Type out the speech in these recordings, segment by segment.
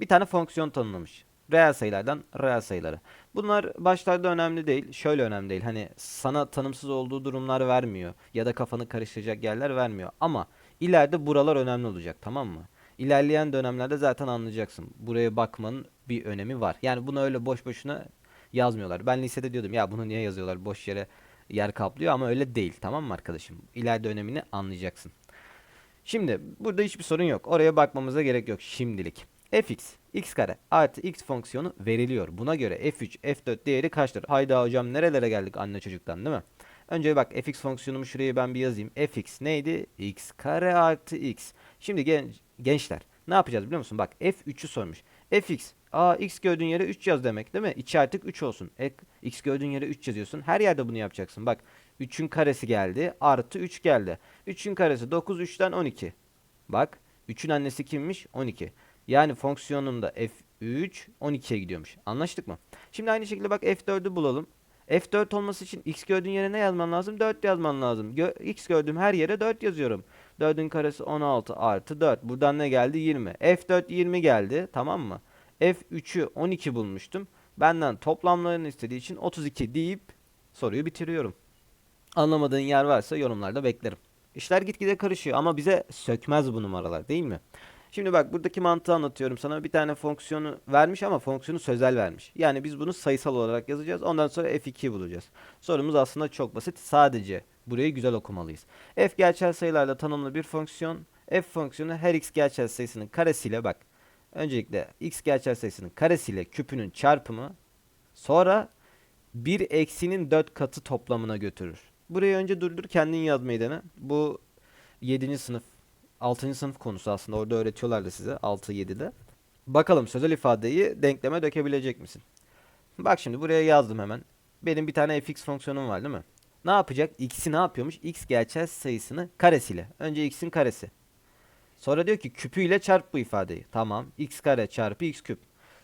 Bir tane fonksiyon tanımlamış. Reel sayılardan reel sayıları. Bunlar başlarda önemli değil. Şöyle önemli değil. Hani sana tanımsız olduğu durumlar vermiyor. Ya da kafanı karıştıracak yerler vermiyor. Ama ileride buralar önemli olacak tamam mı? İlerleyen dönemlerde zaten anlayacaksın. Buraya bakmanın bir önemi var. Yani bunu öyle boş boşuna yazmıyorlar. Ben lisede diyordum ya bunu niye yazıyorlar boş yere yer kaplıyor ama öyle değil tamam mı arkadaşım? İleride önemini anlayacaksın. Şimdi burada hiçbir sorun yok. Oraya bakmamıza gerek yok şimdilik. fx x kare artı x fonksiyonu veriliyor. Buna göre f3 f4 değeri kaçtır? Hayda hocam nerelere geldik anne çocuktan değil mi? Önce bak fx fonksiyonumu şuraya ben bir yazayım. fx neydi? x kare artı x. Şimdi gen- gençler ne yapacağız biliyor musun? Bak f3'ü sormuş. fx Aa x gördüğün yere 3 yaz demek değil mi? İçi artık 3 olsun. E, x gördüğün yere 3 yazıyorsun. Her yerde bunu yapacaksın. Bak 3'ün karesi geldi. Artı 3 geldi. 3'ün karesi 9 3'ten 12. Bak 3'ün annesi kimmiş? 12. Yani fonksiyonunda f3 12'ye gidiyormuş. Anlaştık mı? Şimdi aynı şekilde bak f4'ü bulalım. F4 olması için x gördüğün yere ne yazman lazım? 4 yazman lazım. Gö- x gördüğüm her yere 4 yazıyorum. 4'ün karesi 16 artı 4. Buradan ne geldi? 20. F4 20 geldi. Tamam mı? F3'ü 12 bulmuştum. Benden toplamlarını istediği için 32 deyip soruyu bitiriyorum. Anlamadığın yer varsa yorumlarda beklerim. İşler gitgide karışıyor ama bize sökmez bu numaralar değil mi? Şimdi bak buradaki mantığı anlatıyorum sana. Bir tane fonksiyonu vermiş ama fonksiyonu sözel vermiş. Yani biz bunu sayısal olarak yazacağız. Ondan sonra f2'yi bulacağız. Sorumuz aslında çok basit. Sadece burayı güzel okumalıyız. f gerçel sayılarla tanımlı bir fonksiyon. f fonksiyonu her x gerçel sayısının karesiyle bak. Öncelikle x gerçel sayısının karesiyle küpünün çarpımı sonra 1 eksinin 4 katı toplamına götürür. Burayı önce durdur kendin yazmayı dene. Bu 7. sınıf 6. sınıf konusu aslında orada öğretiyorlardı size 6-7'de. Bakalım sözel ifadeyi denkleme dökebilecek misin? Bak şimdi buraya yazdım hemen. Benim bir tane fx fonksiyonum var değil mi? Ne yapacak? X'i ne yapıyormuş? X gerçel sayısını karesiyle. Önce x'in karesi. Sonra diyor ki küpüyle çarp bu ifadeyi. Tamam. x kare çarpı x küp.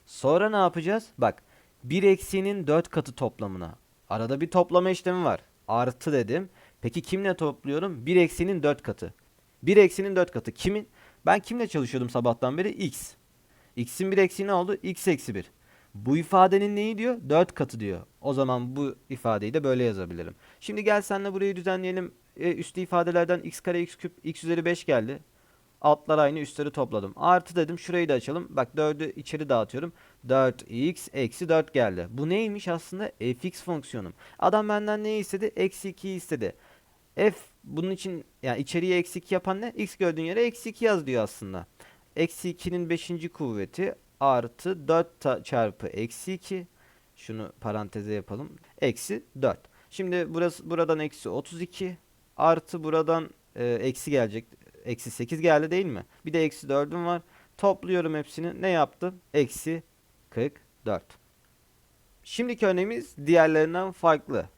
Sonra ne yapacağız? Bak 1 eksiğinin 4 katı toplamına. Arada bir toplama işlemi var. Artı dedim. Peki kimle topluyorum? 1 eksiğinin 4 katı. 1 eksiğinin 4 katı. Kimin? Ben kimle çalışıyordum sabahtan beri? X. X'in 1 eksiği ne oldu? X eksi 1. Bu ifadenin neyi diyor? 4 katı diyor. O zaman bu ifadeyi de böyle yazabilirim. Şimdi gel senle burayı düzenleyelim. E, üstü ifadelerden x kare x küp x üzeri 5 geldi. Altlar aynı üstleri topladım. Artı dedim şurayı da açalım. Bak 4'ü içeri dağıtıyorum. 4x eksi 4 geldi. Bu neymiş aslında? fx fonksiyonum. Adam benden neyi istedi? Eksi 2'yi istedi. f bunun için yani içeriye eksi 2 yapan ne? x gördüğün yere eksi 2 yaz diyor aslında. Eksi 2'nin 5. kuvveti artı 4 ta- çarpı eksi 2. Şunu paranteze yapalım. Eksi 4. Şimdi burası buradan eksi 32 artı buradan e, eksi gelecek. Eksi 8 geldi değil mi? Bir de eksi 4'üm var. Topluyorum hepsini. Ne yaptı? Eksi 44. Şimdiki örneğimiz diğerlerinden farklı.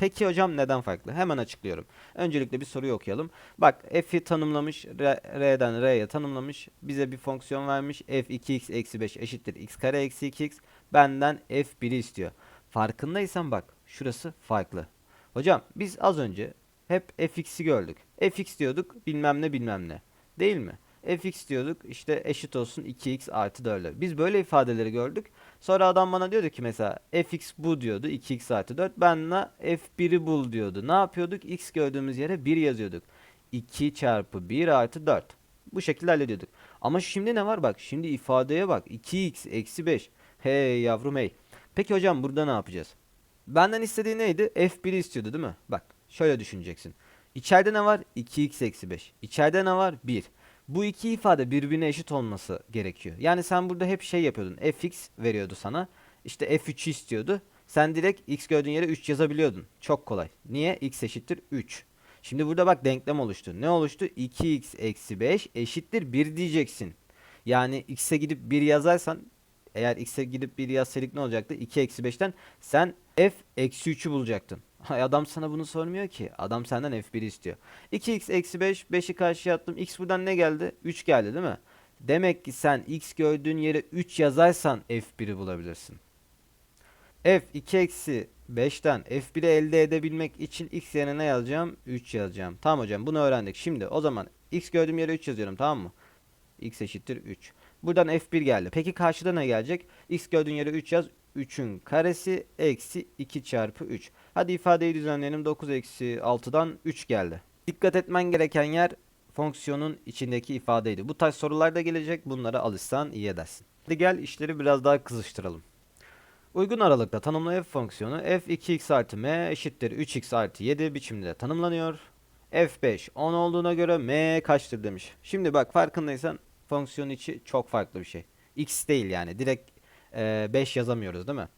Peki hocam neden farklı? Hemen açıklıyorum. Öncelikle bir soruyu okuyalım. Bak f'i tanımlamış. R- R'den R'ye tanımlamış. Bize bir fonksiyon vermiş. f 2x eksi 5 eşittir x kare eksi 2x. Benden f1'i istiyor. Farkındaysan bak şurası farklı. Hocam biz az önce hep fx'i gördük. fx diyorduk bilmem ne bilmem ne. Değil mi? Fx diyorduk işte eşit olsun 2x artı 4. Biz böyle ifadeleri gördük. Sonra adam bana diyordu ki mesela fx bu diyordu 2x artı 4. Ben de f1'i bul diyordu. Ne yapıyorduk? x gördüğümüz yere 1 yazıyorduk. 2 çarpı 1 artı 4. Bu şekilde hallediyorduk. Ama şimdi ne var bak şimdi ifadeye bak 2x eksi 5. Hey yavrum hey. Peki hocam burada ne yapacağız? Benden istediği neydi? F1'i istiyordu değil mi? Bak şöyle düşüneceksin. İçeride ne var? 2x eksi 5. İçeride ne var? 1. Bu iki ifade birbirine eşit olması gerekiyor. Yani sen burada hep şey yapıyordun. fx veriyordu sana. İşte f3'ü istiyordu. Sen direkt x gördüğün yere 3 yazabiliyordun. Çok kolay. Niye? x eşittir 3. Şimdi burada bak denklem oluştu. Ne oluştu? 2x eksi 5 eşittir 1 diyeceksin. Yani x'e gidip 1 yazarsan eğer x'e gidip 1 yazsaydık ne olacaktı? 2 eksi 5'ten sen f eksi 3'ü bulacaktın. Adam sana bunu sormuyor ki. Adam senden f1'i istiyor. 2x eksi 5. 5'i karşıya attım. x buradan ne geldi? 3 geldi değil mi? Demek ki sen x gördüğün yere 3 yazarsan f1'i bulabilirsin. f 2 eksi 5'ten f1'i elde edebilmek için x yerine ne yazacağım? 3 yazacağım. Tamam hocam bunu öğrendik. Şimdi o zaman x gördüğüm yere 3 yazıyorum tamam mı? x eşittir 3. Buradan f1 geldi. Peki karşıda ne gelecek? x gördüğün yere 3 yaz. 3'ün karesi eksi 2 çarpı 3. Hadi ifadeyi düzenleyelim. 9 eksi 6'dan 3 geldi. Dikkat etmen gereken yer fonksiyonun içindeki ifadeydi. Bu tarz sorular da gelecek. Bunlara alışsan iyi edersin. Hadi gel işleri biraz daha kızıştıralım. Uygun aralıkta tanımlı f fonksiyonu f 2x artı m eşittir 3x artı 7 biçimde tanımlanıyor. f5 10 olduğuna göre m kaçtır demiş. Şimdi bak farkındaysan fonksiyon içi çok farklı bir şey. x değil yani direkt 5 yazamıyoruz değil mi?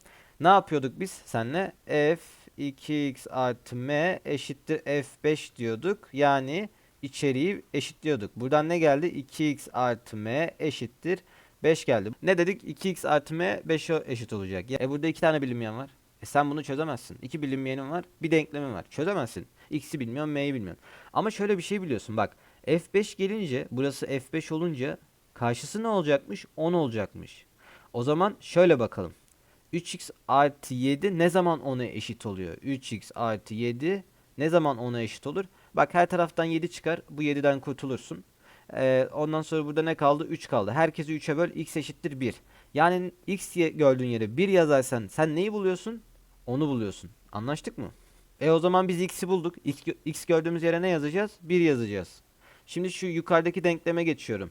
Ne yapıyorduk biz senle? f 2x artı m eşittir f5 diyorduk. Yani içeriği eşitliyorduk. Buradan ne geldi? 2x artı m eşittir 5 geldi. Ne dedik? 2x artı m 5'e eşit olacak. E burada iki tane bilinmeyen var. E sen bunu çözemezsin. İki bilinmeyenin var, bir denklemin var. Çözemezsin. X'i bilmiyorsun, m'yi bilmiyorsun. Ama şöyle bir şey biliyorsun. Bak f5 gelince, burası f5 olunca karşısı ne olacakmış? 10 olacakmış. O zaman şöyle bakalım. 3x artı 7 ne zaman 10'a eşit oluyor? 3x artı 7 ne zaman 10'a eşit olur? Bak her taraftan 7 çıkar. Bu 7'den kurtulursun. Ee, ondan sonra burada ne kaldı? 3 kaldı. Herkesi 3'e böl. X eşittir 1. Yani X gördüğün yere 1 yazarsan sen neyi buluyorsun? Onu buluyorsun. Anlaştık mı? E o zaman biz X'i bulduk. X, X gördüğümüz yere ne yazacağız? 1 yazacağız. Şimdi şu yukarıdaki denkleme geçiyorum.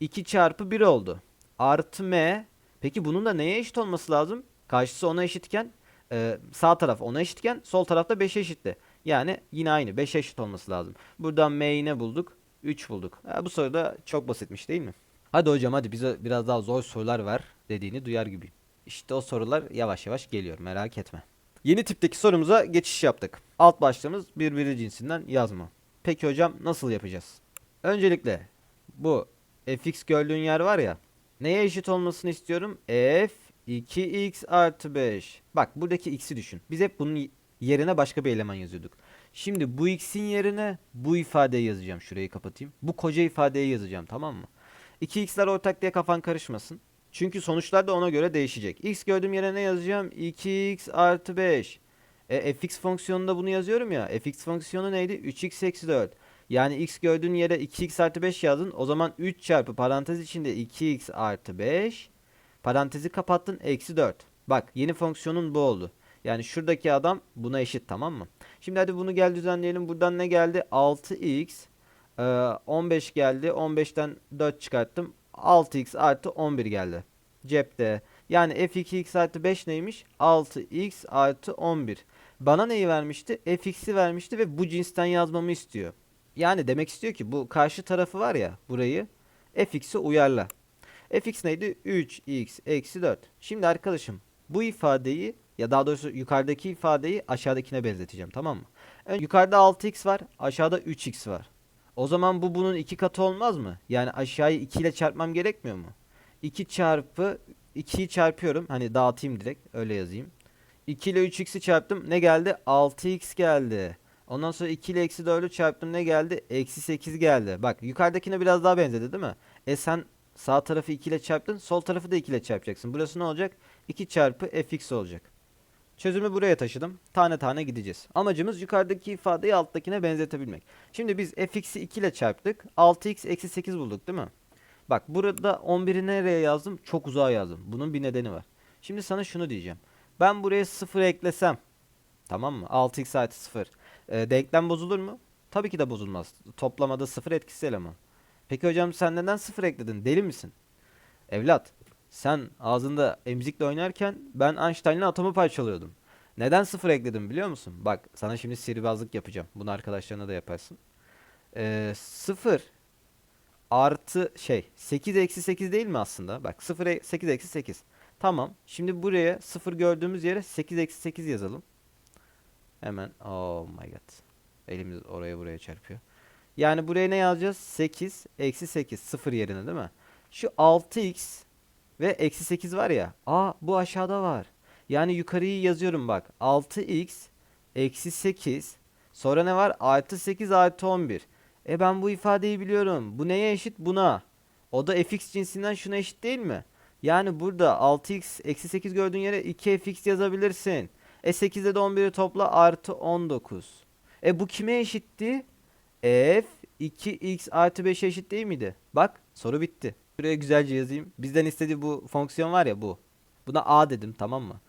2 çarpı 1 oldu. Artı M. Peki bunun da neye eşit olması lazım? Karşısı 10'a eşitken e, sağ taraf 10'a eşitken sol tarafta 5'e eşitti. Yani yine aynı 5'e eşit olması lazım. Buradan M'yi ne bulduk? 3 bulduk. Ha, bu soru da çok basitmiş değil mi? Hadi hocam hadi bize biraz daha zor sorular ver dediğini duyar gibiyim. İşte o sorular yavaş yavaş geliyor merak etme. Yeni tipteki sorumuza geçiş yaptık. Alt başlığımız birbiri cinsinden yazma. Peki hocam nasıl yapacağız? Öncelikle bu fx gördüğün yer var ya. Neye eşit olmasını istiyorum? f 2x artı 5. Bak buradaki x'i düşün. Biz hep bunun yerine başka bir eleman yazıyorduk. Şimdi bu x'in yerine bu ifadeyi yazacağım. Şurayı kapatayım. Bu koca ifadeyi yazacağım tamam mı? 2x'ler ortak diye kafan karışmasın. Çünkü sonuçlar da ona göre değişecek. x gördüğüm yere ne yazacağım? 2x artı 5. E, fx fonksiyonunda bunu yazıyorum ya. fx fonksiyonu neydi? 3x eksi 4. Yani x gördüğün yere 2x artı 5 yazdın. O zaman 3 çarpı parantez içinde 2x artı 5. Parantezi kapattın. Eksi 4. Bak yeni fonksiyonun bu oldu. Yani şuradaki adam buna eşit tamam mı? Şimdi hadi bunu gel düzenleyelim. Buradan ne geldi? 6x. Ee, 15 geldi. 15'ten 4 çıkarttım. 6x artı 11 geldi. Cepte. Yani f2x artı 5 neymiş? 6x artı 11. Bana neyi vermişti? fx'i vermişti ve bu cinsten yazmamı istiyor. Yani demek istiyor ki bu karşı tarafı var ya burayı fx'e uyarla. fx neydi? 3x eksi 4. Şimdi arkadaşım bu ifadeyi ya daha doğrusu yukarıdaki ifadeyi aşağıdakine benzeteceğim tamam mı? Ön- yukarıda 6x var aşağıda 3x var. O zaman bu bunun iki katı olmaz mı? Yani aşağıyı 2 ile çarpmam gerekmiyor mu? 2 çarpı 2'yi çarpıyorum. Hani dağıtayım direkt öyle yazayım. 2 ile 3x'i çarptım. Ne geldi? 6x geldi. Ondan sonra 2 ile eksi 4'ü çarptım. Ne geldi? Eksi 8 geldi. Bak yukarıdakine biraz daha benzedi değil mi? E sen sağ tarafı 2 ile çarptın. Sol tarafı da 2 ile çarpacaksın. Burası ne olacak? 2 çarpı fx olacak. Çözümü buraya taşıdım. Tane tane gideceğiz. Amacımız yukarıdaki ifadeyi alttakine benzetebilmek. Şimdi biz fx'i 2 ile çarptık. 6x eksi 8 bulduk değil mi? Bak burada 11'i nereye yazdım? Çok uzağa yazdım. Bunun bir nedeni var. Şimdi sana şunu diyeceğim. Ben buraya 0 eklesem. Tamam mı? 6x artı 0. E, denklem bozulur mu? Tabii ki de bozulmaz. Toplamada 0 etkisi eleman. Peki hocam sen neden 0 ekledin? Deli misin? Evlat. Sen ağzında emzikle oynarken ben Einstein'la atomu parçalıyordum. Neden 0 ekledim biliyor musun? Bak sana şimdi sihirbazlık yapacağım. Bunu arkadaşlarına da yaparsın. Ee, 0 artı şey 8 eksi 8 değil mi aslında? Bak 0 e- 8 eksi 8. Tamam. Şimdi buraya 0 gördüğümüz yere 8 eksi 8 yazalım. Hemen. Oh my god. Elimiz oraya buraya çarpıyor. Yani buraya ne yazacağız? 8 eksi 8. 0 yerine değil mi? Şu 6x ve eksi 8 var ya. Aa bu aşağıda var. Yani yukarıyı yazıyorum bak. 6x eksi 8. Sonra ne var? Artı 8 artı 11. E ben bu ifadeyi biliyorum. Bu neye eşit? Buna. O da fx cinsinden şuna eşit değil mi? Yani burada 6x eksi 8 gördüğün yere 2fx yazabilirsin. E 8'de de 11'i topla artı 19. E bu kime eşitti? f 2x artı 5'e eşit değil miydi? Bak soru bitti. Buraya güzelce yazayım. Bizden istediği bu fonksiyon var ya bu. Buna a dedim tamam mı?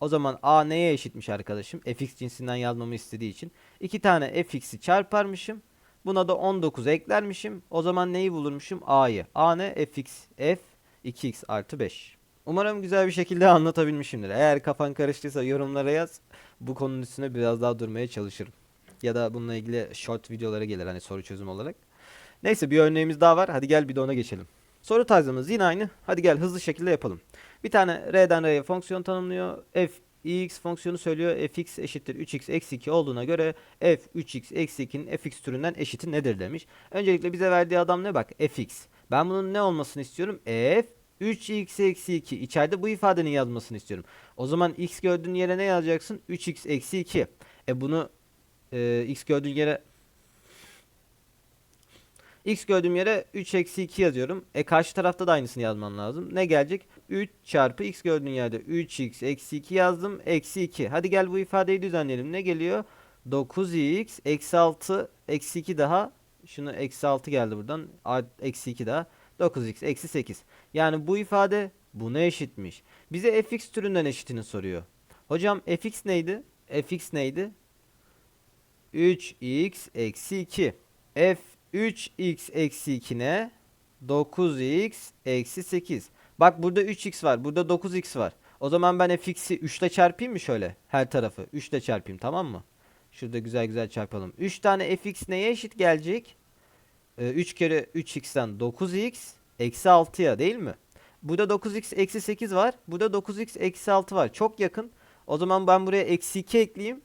O zaman a neye eşitmiş arkadaşım? fx cinsinden yazmamı istediği için. iki tane fx'i çarparmışım. Buna da 19 eklermişim. O zaman neyi bulurmuşum? a'yı. a ne? fx. f 2x artı 5. Umarım güzel bir şekilde anlatabilmişimdir. Eğer kafan karıştıysa yorumlara yaz. Bu konunun üstüne biraz daha durmaya çalışırım. Ya da bununla ilgili short videolara gelir hani soru çözüm olarak. Neyse bir örneğimiz daha var. Hadi gel bir de ona geçelim. Soru tarzımız yine aynı. Hadi gel hızlı şekilde yapalım. Bir tane r'den r'ye fonksiyon tanımlıyor. f x fonksiyonu söylüyor. fx eşittir 3x eksi 2 olduğuna göre f 3x eksi 2'nin fx türünden eşiti nedir demiş. Öncelikle bize verdiği adam ne bak fx. Ben bunun ne olmasını istiyorum? f 3x eksi 2. İçeride bu ifadenin yazmasını istiyorum. O zaman x gördüğün yere ne yazacaksın? 3x eksi 2. E bunu e, x gördüğün yere x gördüğüm yere 3 eksi 2 yazıyorum. E karşı tarafta da aynısını yazmam lazım. Ne gelecek? 3 çarpı x gördüğün yerde 3x eksi 2 yazdım. Eksi 2. Hadi gel bu ifadeyi düzenleyelim. Ne geliyor? 9x eksi 6 eksi 2 daha. Şunu eksi 6 geldi buradan. Eksi 2 daha. 9x eksi 8. Yani bu ifade buna eşitmiş. Bize fx türünden eşitini soruyor. Hocam fx neydi? fx neydi? 3x eksi 2. f 3x eksi 2 ne? 9x eksi 8. Bak burada 3x var. Burada 9x var. O zaman ben fx'i 3 ile çarpayım mı şöyle? Her tarafı 3 ile çarpayım tamam mı? Şurada güzel güzel çarpalım. 3 tane fx neye eşit gelecek? Ee, 3 kere 3x'ten 9x eksi 6'ya değil mi? Burada 9x eksi 8 var. Burada 9x eksi 6 var. Çok yakın. O zaman ben buraya eksi 2 ekleyeyim.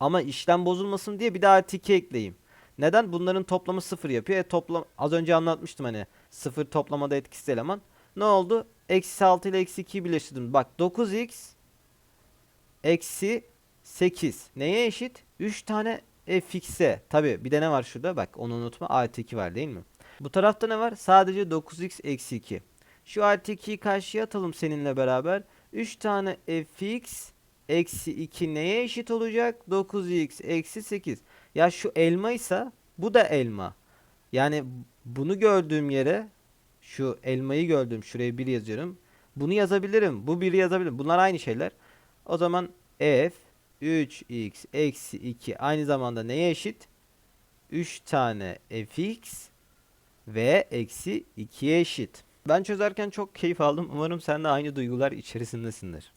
Ama işlem bozulmasın diye bir de artı 2 ekleyeyim. Neden? Bunların toplamı 0 yapıyor. E toplam az önce anlatmıştım hani 0 toplamada etkisiz eleman. Ne oldu? Eksi 6 ile eksi 2'yi birleştirdim. Bak 9x eksi 8. Neye eşit? 3 tane fx'e. Tabi bir de ne var şurada? Bak onu unutma. Artı 2 var değil mi? Bu tarafta ne var? Sadece 9x eksi 2. Şu artı 2'yi karşıya atalım seninle beraber. 3 tane fx eksi 2 neye eşit olacak? 9x eksi 8. Ya şu elma ise bu da elma. Yani bunu gördüğüm yere şu elmayı gördüğüm şuraya 1 yazıyorum. Bunu yazabilirim. Bu 1'i yazabilirim. Bunlar aynı şeyler. O zaman f 3x eksi 2 aynı zamanda neye eşit? 3 tane fx ve eksi 2'ye eşit. Ben çözerken çok keyif aldım. Umarım sen de aynı duygular içerisindesindir.